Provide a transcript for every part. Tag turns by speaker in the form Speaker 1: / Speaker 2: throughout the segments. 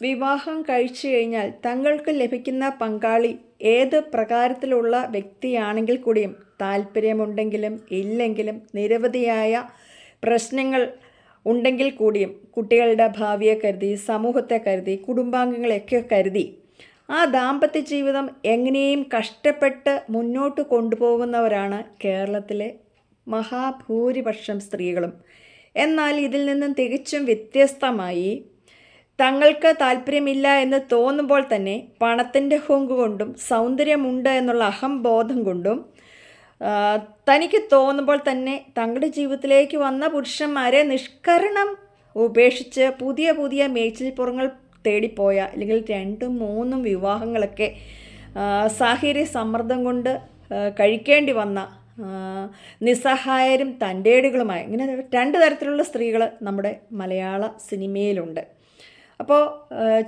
Speaker 1: വിവാഹം കഴിച്ചു കഴിഞ്ഞാൽ തങ്ങൾക്ക് ലഭിക്കുന്ന പങ്കാളി ഏത് പ്രകാരത്തിലുള്ള വ്യക്തിയാണെങ്കിൽ കൂടിയും താല്പര്യമുണ്ടെങ്കിലും ഇല്ലെങ്കിലും നിരവധിയായ പ്രശ്നങ്ങൾ ഉണ്ടെങ്കിൽ കൂടിയും കുട്ടികളുടെ ഭാവിയെ കരുതി സമൂഹത്തെ കരുതി കുടുംബാംഗങ്ങളെയൊക്കെ കരുതി ആ ദാമ്പത്യ ജീവിതം എങ്ങനെയും കഷ്ടപ്പെട്ട് മുന്നോട്ട് കൊണ്ടുപോകുന്നവരാണ് കേരളത്തിലെ മഹാഭൂരിപക്ഷം സ്ത്രീകളും. എന്നാൽ ഇതിൽ നിന്നും തികച്ചും വ്യത്യസ്തമായി തങ്ങൾക്ക് താല്പര്യമില്ല എന്ന് തോന്നുമ്പോൾ തന്നെ പണത്തിന്റെ ഹുങ്ക് കൊണ്ടും സൗന്ദര്യമുണ്ട് എന്നുള്ള അഹംബോധം കൊണ്ടും തനിക്ക് തോന്നുമ്പോൾ തന്നെ തങ്ങളുടെ ജീവിതത്തിലേക്ക് വന്ന പുരുഷന്മാരെ നിഷ്കരണം ഉപേക്ഷിച്ച് പുതിയ പുതിയ മേച്ചിൽപ്പുറങ്ങൾ തേടിപ്പോയ അല്ലെങ്കിൽ രണ്ടും മൂന്നും വിവാഹങ്ങളൊക്കെ സാഹചര്യ സമ്മർദ്ദം കൊണ്ട് കഴിക്കേണ്ടി വന്ന നിസ്സഹായരും തന്റെടുകളുമായി ഇങ്ങനെ രണ്ട് തരത്തിലുള്ള സ്ത്രീകൾ നമ്മുടെ മലയാള സിനിമയിലുണ്ട്. അപ്പോൾ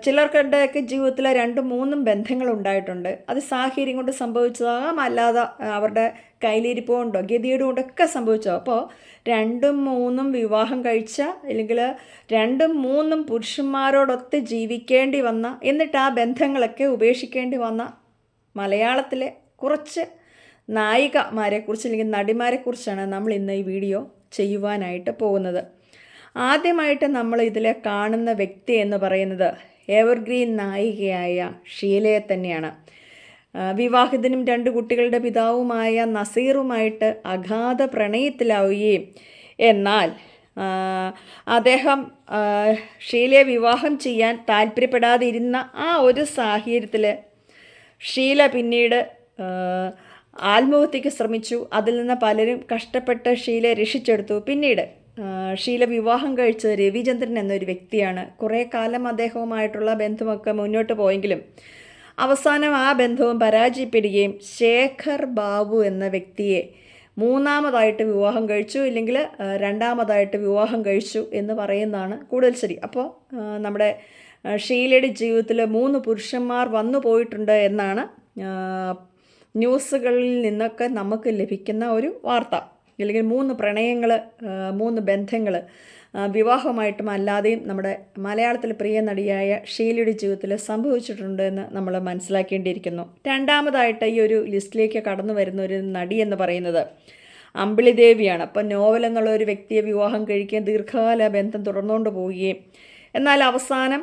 Speaker 1: ചിലർക്കുടെയൊക്കെ ജീവിതത്തിൽ രണ്ടും മൂന്നും ബന്ധങ്ങൾ ഉണ്ടായിട്ടുണ്ട് അത് സാഹചര്യം കൊണ്ട് സംഭവിച്ചതാകാം അല്ലാതെ അവരുടെ കയ്യിലിരിപ്പ് കൊണ്ടോ ഗതിയുടെ കൊണ്ടൊക്കെ സംഭവിച്ചോ അപ്പോൾ രണ്ടും മൂന്നും വിവാഹം കഴിച്ച അല്ലെങ്കിൽ രണ്ടും മൂന്നും പുരുഷന്മാരോടൊത്ത് ജീവിക്കേണ്ടി വന്ന എന്നിട്ട് ആ ബന്ധങ്ങളൊക്കെ ഉപേക്ഷിക്കേണ്ടി വന്ന മലയാളത്തിലെ കുറച്ച് നായികമാരെക്കുറിച്ച് അല്ലെങ്കിൽ നടിമാരെക്കുറിച്ചാണ് നമ്മൾ ഇന്ന് ഈ വീഡിയോ ചെയ്യുവാനായിട്ട് പോകുന്നത്. ആദ്യമായിട്ട് നമ്മൾ ഇതിൽ കാണുന്ന വ്യക്തി എന്ന് പറയുന്നത് എവർഗ്രീൻ നായികയായ ഷീലയെ തന്നെയാണ്. വിവാഹിതനും രണ്ട് കുട്ടികളുടെ പിതാവുമായ നസീറുമായിട്ട് അഗാധ പ്രണയത്തിലാവുകയും എന്നാൽ അദ്ദേഹം ഷീലയെ വിവാഹം ചെയ്യാൻ താല്പര്യപ്പെടാതിരുന്ന ആ ഒരു സാഹചര്യത്തിൽ ഷീല പിന്നീട് ആത്മഹത്യക്ക് ശ്രമിച്ചു. അതിൽ നിന്ന് പലരും കഷ്ടപ്പെട്ട് ഷീലയെ രക്ഷിച്ചെടുത്തു. പിന്നീട് ഷീല വിവാഹം കഴിച്ചത് രവിചന്ദ്രൻ എന്നൊരു വ്യക്തിയാണ്. കുറേ കാലം അദ്ദേഹവുമായിട്ടുള്ള ബന്ധമൊക്കെ മുന്നോട്ട് പോയെങ്കിലും അവസാനം ആ ബന്ധവും പരാജയപ്പെടുകയും ശേഖർ ബാബു എന്ന വ്യക്തിയെ മൂന്നാമതായിട്ട് വിവാഹം കഴിച്ചു ഇല്ലെങ്കിൽ രണ്ടാമതായിട്ട് വിവാഹം കഴിച്ചു എന്ന് പറയുന്നതാണ് കൂടുതൽ ശരി. അപ്പോൾ നമ്മുടെ ഷീലയുടെ ജീവിതത്തിൽ മൂന്ന് പുരുഷന്മാർ വന്നു പോയിട്ടുണ്ട് എന്നാണ് ന്യൂസുകളിൽ നിന്നൊക്കെ നമുക്ക് ലഭിക്കുന്ന ഒരു വാർത്ത. അല്ലെങ്കിൽ മൂന്ന് പ്രണയങ്ങൾ മൂന്ന് ബന്ധങ്ങൾ വിവാഹമായിട്ടും അല്ലാതെയും നമ്മുടെ മലയാളത്തിലെ പ്രിയ നടിയായ ഷീലയുടെ ജീവിതത്തിൽ സംഭവിച്ചിട്ടുണ്ട് എന്ന് നമ്മൾ മനസ്സിലാക്കേണ്ടിയിരിക്കുന്നു. രണ്ടാമതായിട്ട് ഈ ഒരു ലിസ്റ്റിലേക്ക് കടന്നു വരുന്ന ഒരു നടി എന്ന് പറയുന്നത് അമ്പിളി ദേവിയാണ്. അപ്പം നോവൽ എന്നുള്ള ഒരു വ്യക്തിയെ വിവാഹം കഴിക്കുകയും ദീർഘകാല ബന്ധം തുടർന്നുകൊണ്ട് പോവുകയും എന്നാൽ അവസാനം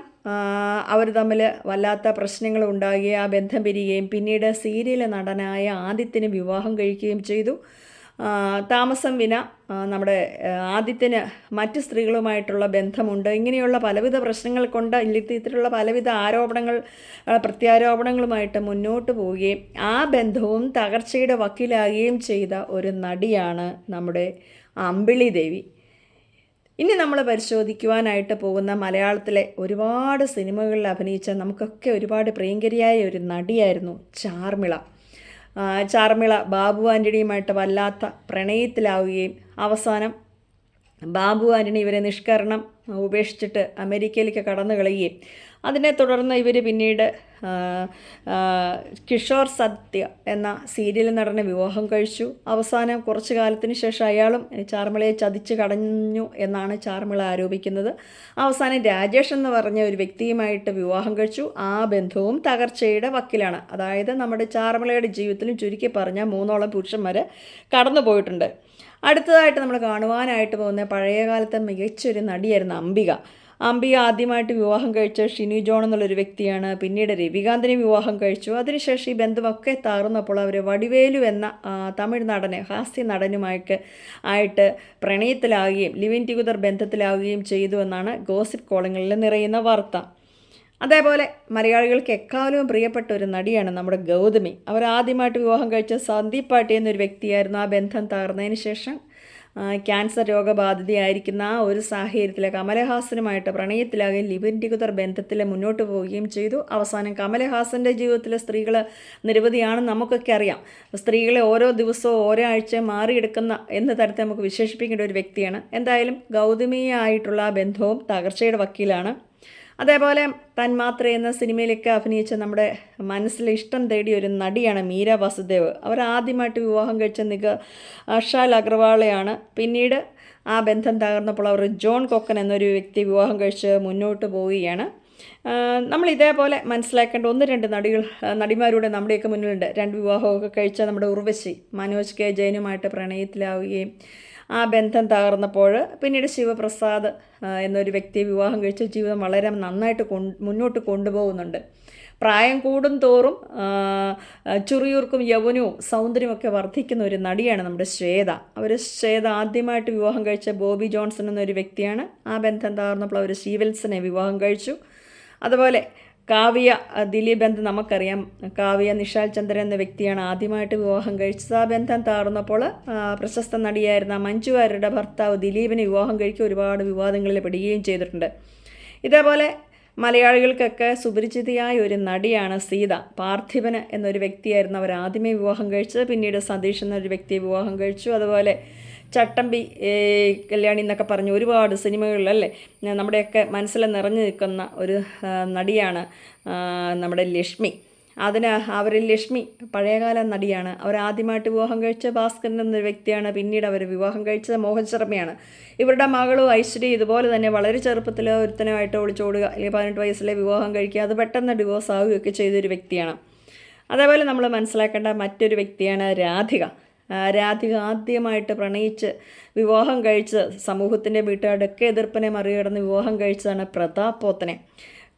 Speaker 1: അവർ തമ്മിൽ വല്ലാത്ത പ്രശ്നങ്ങൾ ഉണ്ടാകുകയും ആ ബന്ധം പിരിയുകയും പിന്നീട് സീരിയൽ നടനായ ആദിത്യന് വിവാഹം കഴിക്കുകയും ചെയ്തു. താമസം വിന നമ്മുടെ ആദിത്യന് മറ്റ് സ്ത്രീകളുമായിട്ടുള്ള ബന്ധമുണ്ട്. ഇങ്ങനെയുള്ള പലവിധ പ്രശ്നങ്ങൾ കൊണ്ട് ഇത്തരത്തിലുള്ള പലവിധ ആരോപണങ്ങൾ പ്രത്യാരോപണങ്ങളുമായിട്ട് മുന്നോട്ട് പോവുകയും ആ ബന്ധവും തകർച്ചയുടെ വക്കീലാകുകയും ചെയ്ത ഒരു നടിയാണ് നമ്മുടെ അമ്പിളി ദേവി. ഇനി നമ്മൾ പരിശോധിക്കുവാനായിട്ട് പോകുന്ന മലയാളത്തിലെ ഒരുപാട് സിനിമകളിൽ അഭിനയിച്ച നമുക്കൊക്കെ ഒരുപാട് പ്രിയങ്കരിയായ ഒരു നടിയായിരുന്നു ചാർമിള. ചാർമിള ബാബു ആന്റണിയുമായിട്ട് വല്ലാത്ത പ്രണയത്തിലാവുകയും അവസാനം ബാബു ആന്റണി ഇവരെ നിഷ്കരണം ഉപേക്ഷിച്ചിട്ട് അമേരിക്കയിലേക്ക് കടന്നു കളയുകയും അതിനെ തുടർന്ന് ഇവർ പിന്നീട് കിഷോർ സത്യ എന്ന സീരിയൽ നടനെ വിവാഹം കഴിച്ചു. അവസാനം കുറച്ചു കാലത്തിന് ശേഷം അയാളും ചാർമിളയെ ചതിച്ച് കടഞ്ഞു എന്നാണ് ചാർമിള ആരോപിക്കുന്നത്. അവസാനം രാജേഷ് എന്ന് പറഞ്ഞ ഒരു വ്യക്തിയുമായിട്ട് വിവാഹം കഴിച്ചു. ആ ബന്ധവും തകർച്ചയുടെ വക്കിലാണ്. അതായത് നമ്മുടെ ചാർമിളയുടെ ജീവിതത്തിലും ചുരുക്കി പറഞ്ഞ മൂന്നോളം പുരുഷന്മാർ കടന്നു പോയിട്ടുണ്ട് അടുത്തതായിട്ട് നമ്മൾ കാണുവാനായിട്ട് പോകുന്ന പഴയ കാലത്തെ മികച്ചൊരു നടിയായിരുന്നു അംബിക. അംബിക ആദ്യമായിട്ട് വിവാഹം കഴിച്ച ഷിനു ജോൺ എന്നുള്ളൊരു വ്യക്തിയാണ്. പിന്നീട് രവികാന്തിനെ വിവാഹം കഴിച്ചു. അതിനുശേഷം ഈ ബന്ധമൊക്കെ താറുന്നപ്പോൾ അവർ വടിവേലു എന്ന തമിഴ് നടനെ ഹാസ്യ നടനുമായിട്ട് ആയിട്ട് പ്രണയത്തിലാവുകയും ലിവിൻ ടുഗദർ ബന്ധത്തിലാവുകയും ചെയ്തു എന്നാണ് ഗോസിപ്പ് കോളങ്ങളിൽ നിറയുന്ന വാർത്ത. അതേപോലെ മലയാളികൾക്ക് എക്കാലവും പ്രിയപ്പെട്ട ഒരു നടിയാണ് നമ്മുടെ ഗൗതമി. അവർ ആദ്യമായിട്ട് വിവാഹം കഴിച്ച സന്ദീപ് പാട്ടി എന്നൊരു വ്യക്തിയായിരുന്നു ആ ബന്ധം തകർന്നതിന് ശേഷം ക്യാൻസർ രോഗബാധിതയായിരിക്കുന്ന ആ ഒരു സാഹചര്യത്തിൽ കമലഹാസനുമായിട്ട് പ്രണയത്തിലാകുകയും ലിബിൻ ടികുതർ ബന്ധത്തിൽ മുന്നോട്ട് പോവുകയും ചെയ്തു. അവസാനം കമലഹാസന്റെ ജീവിതത്തിലെ സ്ത്രീകൾ നിരവധിയാണെന്ന് നമുക്കൊക്കെ അറിയാം. സ്ത്രീകളെ ഓരോ ദിവസവും ഓരോ ആഴ്ച മാറിയെടുക്കുന്ന എന്ന തരത്തിൽ നമുക്ക് വിശേഷിപ്പിക്കേണ്ട ഒരു വ്യക്തിയാണ്. എന്തായാലും ഗൗതമിയായിട്ടുള്ള ആ ബന്ധവും തകർച്ചയുടെ വക്കീലാണ്. അതേപോലെ തന്മാത്ര എന്ന സിനിമയിലൊക്കെ അഭിനയിച്ച നമ്മുടെ മനസ്സിൽ ഇഷ്ടം തേടിയ ഒരു നടിയാണ് മീര വാസുദേവ്. അവർ ആദ്യമായിട്ട് വിവാഹം കഴിച്ച നിക അഷാൽ അഗ്രവാളയാണ് പിന്നീട് ആ ബന്ധം തകർന്നപ്പോൾ അവർ ജോൺ കൊക്കൻ എന്നൊരു വ്യക്തി വിവാഹം കഴിച്ച് മുന്നോട്ട് പോവുകയാണ്. നമ്മൾ ഇതേപോലെ മനസ്സിലാക്കേണ്ട ഒന്ന് രണ്ട് നടികൾ നടിമാരുടെ നമ്മുടെയൊക്കെ മുന്നിലുണ്ട്. രണ്ട് വിവാഹമൊക്കെ കഴിച്ച നമ്മുടെ ഉർവശി മനോജ് കെ ജയനുമായിട്ട് പ്രണയത്തിലാവുകയും ആ ബന്ധം തകർന്നപ്പോൾ പിന്നീട് ശിവപ്രസാദ് എന്നൊരു വ്യക്തിയെ വിവാഹം കഴിച്ച ജീവിതം വളരെ നന്നായിട്ട് മുന്നോട്ട് കൊണ്ടുപോകുന്നുണ്ട്. പ്രായം കൂടും തോറും ചുറിയൂർക്കും യൗവനവും സൗന്ദര്യമൊക്കെ വർദ്ധിക്കുന്ന ഒരു നടിയാണ് നമ്മുടെ ശ്വേത. അവർ ശ്വേത ആദ്യമായിട്ട് വിവാഹം കഴിച്ച ബോബി ജോൺസൺ എന്നൊരു വ്യക്തിയാണ്. ആ ബന്ധം തകർന്നപ്പോൾ അവർ ശീവത്സനെ വിവാഹം കഴിച്ചു. അതുപോലെ കാവ്യ ദിലീപ് ബന്ധം നമുക്കറിയാം. കാവ്യ നിഷാൽ ചന്ദ്രൻ എന്ന വ്യക്തിയാണ് ആദ്യമായിട്ട് വിവാഹം കഴിച്ചത്. ആ ബന്ധം താറുന്നപ്പോൾ പ്രശസ്ത നടിയായിരുന്ന മഞ്ജു വാര്യരുടെ ഭർത്താവ് ദിലീപിനെ വിവാഹം കഴിക്കുക ഒരുപാട് വിവാദങ്ങളിൽ പെടുകയും ചെയ്തിട്ടുണ്ട്. ഇതേപോലെ മലയാളികൾക്കൊക്കെ സുപരിചിതയായ ഒരു നടിയാണ് സീത. പാർത്ഥിവന് എന്നൊരു വ്യക്തിയായിരുന്നു അവർ ആദ്യമേ വിവാഹം കഴിച്ചത്. പിന്നീട് സതീഷ് എന്നൊരു വ്യക്തിയെ വിവാഹം കഴിച്ചു. അതുപോലെ ചട്ടമ്പി കല്യാണി എന്നൊക്കെ പറഞ്ഞ് ഒരുപാട് സിനിമകളിലല്ലേ നമ്മുടെയൊക്കെ മനസ്സിൽ നിറഞ്ഞു നിൽക്കുന്ന ഒരു നടിയാണ് നമ്മുടെ ലക്ഷ്മി. അതിന് അവർ ലക്ഷ്മി പഴയകാല നടിയാണ്. അവർ ആദ്യമായിട്ട് വിവാഹം കഴിച്ച ഭാസ്കരൻ എന്നൊരു വ്യക്തിയാണ്. പിന്നീട് അവർ വിവാഹം കഴിച്ചത് മോഹൻ ശർമ്മയാണ്. ഇവരുടെ മകളും ഐശ്വര്യ ഇതുപോലെ തന്നെ വളരെ ചെറുപ്പത്തിൽ ഒരുത്തനുമായിട്ട് ഒളിച്ചോടുക അല്ലെങ്കിൽ പതിനെട്ട് വയസ്സിലെ വിവാഹം കഴിക്കുക അത് പെട്ടെന്ന് ഡിവോഴ്സ് ആവുകയൊക്കെ ചെയ്തൊരു വ്യക്തിയാണ്. അതേപോലെ നമ്മൾ മനസ്സിലാക്കേണ്ട മറ്റൊരു വ്യക്തിയാണ് രാധിക. രാധിക ആദ്യമായിട്ട് പ്രണയിച്ച് വിവാഹം കഴിച്ച് സമൂഹത്തിന്റെ വീട്ടുകാരുടെയൊക്കെ എതിർപ്പിനെ മറികടന്ന് വിവാഹം കഴിച്ചതാണ് പ്രതാപ് പോത്തനെ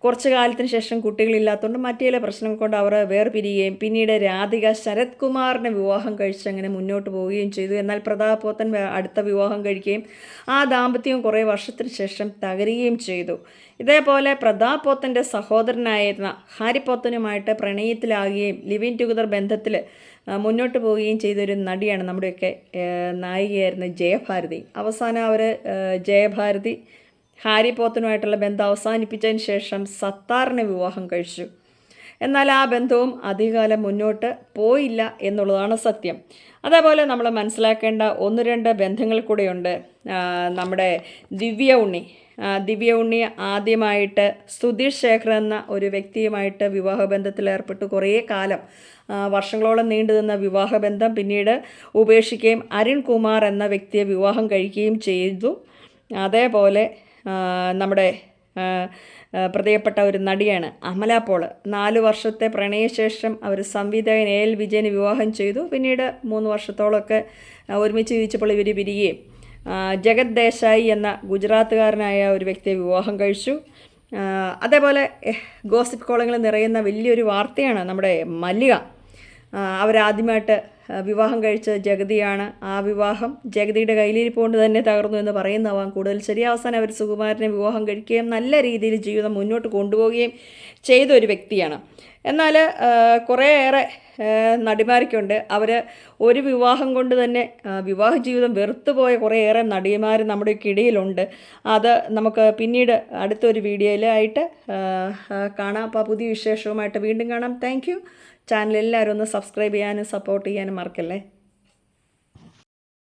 Speaker 1: കുറച്ച് കാലത്തിന് ശേഷം കുട്ടികളില്ലാത്തതുകൊണ്ട് മറ്റു പ്രശ്നം കൊണ്ട് അവർ വേർപിരിയുകയും പിന്നീട് രാധിക ശരത് കുമാറിനെ വിവാഹം കഴിച്ച് അങ്ങനെ മുന്നോട്ട് പോവുകയും ചെയ്തു. എന്നാൽ പ്രതാപ് പോത്തൻ അടുത്ത വിവാഹം കഴിക്കുകയും ആ ദാമ്പത്യം കുറേ വർഷത്തിന് ശേഷം തകരുകയും ചെയ്തു. ഇതേപോലെ പ്രതാപ് പോത്തന്റെ സഹോദരനായിരുന്ന ഹാരിപ്പോത്തനുമായിട്ട് പ്രണയത്തിലാകുകയും ലിവിൻ ടുഗദർ ബന്ധത്തിൽ മുന്നോട്ട് പോവുകയും ചെയ്തൊരു നടിയാണ് നമ്മുടെയൊക്കെ നായികയായിരുന്ന ജയഭാരതി. അവസാനം അവർ ജയഭാരതി ഹാരി പോത്തനുമായിട്ടുള്ള ബന്ധം അവസാനിപ്പിച്ചതിന് ശേഷം സത്താറിനെ വിവാഹം കഴിച്ചു. എന്നാൽ ആ ബന്ധവും അധികകാലം മുന്നോട്ട് പോയില്ല എന്നുള്ളതാണ് സത്യം. അതേപോലെ നമ്മൾ മനസ്സിലാക്കേണ്ട ഒന്ന് രണ്ട് ബന്ധങ്ങൾ കൂടെയുണ്ട്. നമ്മുടെ ദിവ്യ ഉണ്ണി. ദിവ്യ ഉണ്ണി ആദ്യമായിട്ട് സുധീഷ് ശേഖർ എന്ന ഒരു വ്യക്തിയുമായിട്ട് വിവാഹബന്ധത്തിൽ ഏർപ്പെട്ട് കുറേ കാലം. വർഷങ്ങളോളം നീണ്ടു നിന്ന വിവാഹബന്ധം പിന്നീട് ഉപേക്ഷിക്കുകയും അരുൺ കുമാർ എന്ന വ്യക്തിയെ വിവാഹം കഴിക്കുകയും ചെയ്തു. അതേപോലെ നമ്മുടെ പ്രിയപ്പെട്ട ഒരു നടിയാണ് അമല പോൾ നാല് വർഷത്തെ പ്രണയശേഷം അവർ സംവിധായകൻ എ എൽ വിജയന് വിവാഹം ചെയ്തു. പിന്നീട് മൂന്ന് വർഷത്തോളമൊക്കെ ഒരുമിച്ച് ജീവിച്ചപ്പോൾ ഇവർ പിരിയുകയും ജഗത് ദേശായി എന്ന ഗുജറാത്തുകാരനായ ഒരു വ്യക്തിയെ വിവാഹം കഴിച്ചു. അതേപോലെ ഗോസിപ്പ് കോളങ്ങൾ നിറയുന്ന വലിയൊരു വാർത്തയാണ് നമ്മുടെ മല്ലിക. അവരാദ്യമായിട്ട് വിവാഹം കഴിച്ച ജഗതിയാണ് ആ വിവാഹം. ജഗതിയുടെ കയ്യിലിരിപ്പുകൊണ്ട് തന്നെ തകർന്നു എന്ന് പറയുന്നതാവാം കൂടുതൽ. ശരി അവസാനം അവർ സുകുമാരനെ വിവാഹം കഴിക്കുകയും നല്ല രീതിയിൽ ജീവിതം മുന്നോട്ട് കൊണ്ടുപോവുകയും ചെയ്ത ഒരു വ്യക്തിയാണ്. എന്നാൽ കുറേയേറെ നടിമാരൊക്കെയുണ്ട് അവർ ഒരു വിവാഹം കൊണ്ട് തന്നെ വിവാഹ ജീവിതം വെറുത്തുപോയ കുറേയേറെ നടിമാർ നമ്മുടെ ഇടയിലുണ്ട്. അത് നമുക്ക് പിന്നീട് അടുത്തൊരു വീഡിയോയിലായിട്ട് കാണാം. അപ്പോൾ പുതിയ വിശേഷവുമായിട്ട് വീണ്ടും കാണാം. താങ്ക് ചാനൽ എല്ലാവരും ഒന്ന് സബ്സ്ക്രൈബ് ചെയ്യാനും സപ്പോർട്ട് ചെയ്യാനും മറക്കല്ലേ?